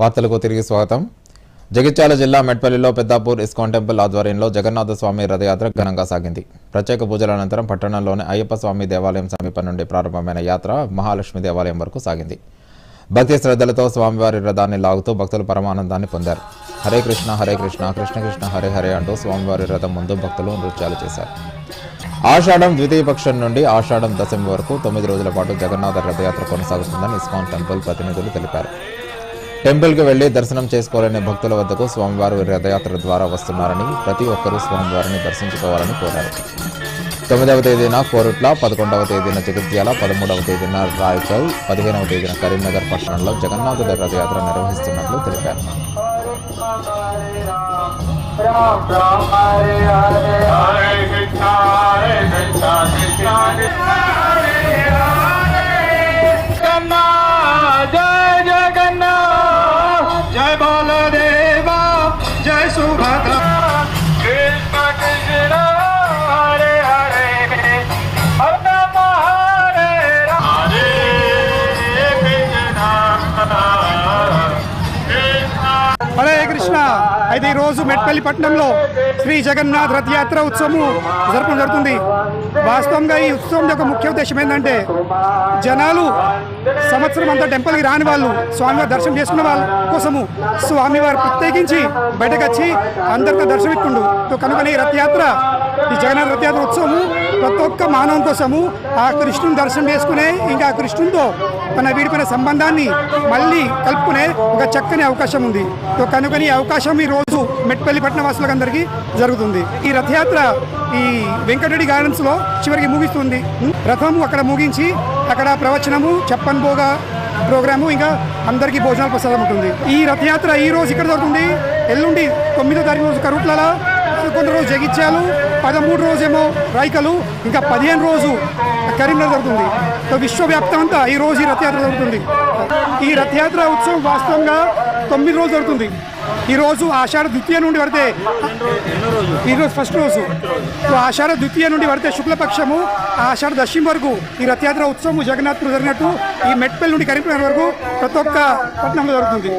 వార్తలకు తిరిగి స్వాగతం. జగిత్యాల జిల్లా మెట్పల్లిలో పెద్దాపూర్ ఇస్కాన్ టెంపుల్ ఆధ్వర్యంలో జగన్నాథ స్వామి రథయాత్ర ఘనంగా సాగింది. ప్రత్యేక పూజల అనంతరం పట్టణంలోని అయ్యప్ప స్వామి దేవాలయం సమీపం నుండి ప్రారంభమైన యాత్ర మహాలక్ష్మి దేవాలయం వరకు సాగింది. భక్తి శ్రద్ధలతో స్వామివారి రథాన్ని లాగుతూ భక్తులు పరమానందాన్ని పొందారు. హరే కృష్ణ హరే కృష్ణ కృష్ణ కృష్ణ హరే హరే అంటూ స్వామివారి రథం ముందు భక్తులు నృత్యాలు చేశారు. ఆషాఢం ద్వితీయ పక్షం నుండి ఆషాఢం దశమి వరకు తొమ్మిది రోజుల పాటు జగన్నాథ రథయాత్ర కొనసాగుతుందని ఇస్కాన్ టెంపుల్ ప్రతినిధులు తెలిపారు. టెంపుల్కి వెళ్ళి దర్శనం చేసుకోవాలనే భక్తుల వద్దకు స్వామివారు రథయాత్ర ద్వారా వస్తున్నారని ప్రతి ఒక్కరూ స్వామివారిని దర్శించుకోవాలని కోరారు. తొమ్మిదవ తేదీన కోరుట్ల పదకొండవ తేదీన జగిత్యాల పదమూడవ తేదీన రాయచౌ పదిహేనవ తేదీన కరీంనగర్ పట్టణంలో జగన్నాథుడి రథయాత్ర నిర్వహిస్తున్నట్లు తెలిపారు. అయితే ఈ రోజు మెట్పల్లి పట్టణంలో శ్రీ జగన్నాథ్ రథయాత్ర ఉత్సవము జరపడం జరుగుతుంది. వాస్తవంగా ఈ ఉత్సవం యొక్క ముఖ్య ఉద్దేశం ఏంటంటే జనాలు సంవత్సరం అంతా టెంపుల్కి రాని వాళ్ళు స్వామివారి దర్శనం చేసుకున్న వాళ్ళ కోసము స్వామివారు ప్రత్యేకించి బయటకు వచ్చి అందరితో దర్శనమిస్తుండు కనుక ఈ రథయాత్ర ఈ జగన్నాథ రథయాత్ర ఉత్సవము ప్రతి ఒక్క మానవం కోసము ఆ కృష్ణుని దర్శనం చేసుకునే ఇంకా ఆ కృష్ణునితో తన వీడిపోయిన సంబంధాన్ని మళ్ళీ కలుపుకునే ఒక చక్కని అవకాశం ఉంది. కనుకని అవకాశం ఈ రోజు మెట్పల్లి పట్టణ వాసులకు అందరికీ జరుగుతుంది. ఈ రథయాత్ర ఈ వెంకటరెడ్డి గార్డెన్స్లో చివరికి ముగిస్తుంది. రథము అక్కడ ముగించి అక్కడ ప్రవచనము చెప్పన్ భోగా ప్రోగ్రాము ఇంకా అందరికీ భోజనాలు ప్రసాదం ఉంటుంది. ఈ రథయాత్ర ఈ రోజు ఇక్కడ జరుగుతుంది. ఎల్లుండి తొమ్మిదో తారీఖు రోజు కరుట్లలో పదకొండు రోజు జగిత్యాలు పదమూడు రోజేమో రైకలు ఇంకా పదిహేను రోజు కరీంనగర్ జరుగుతుంది. సో విశ్వవ్యాప్తం అంతా ఈ రోజు ఈ రథయాత్ర జరుగుతుంది. ఈ రథయాత్ర ఉత్సవం వాస్తవంగా తొమ్మిది రోజులు జరుగుతుంది. ఈ రోజు ఆషాఢ ద్వితీయ నుండి పడితే ఈ రోజు ఫస్ట్ రోజు. సో ఆషాఢ ద్వితీయ నుండి పడితే శుక్లపక్షము ఆషాఢ దశమి వరకు ఈ రథయాత్ర ఉత్సవం జగన్నాథ్పురం జరిగినట్టు ఈ మెట్పల్లి నుండి కరీంనగర్ వరకు ప్రతి ఒక్క పట్టణంలో జరుగుతుంది.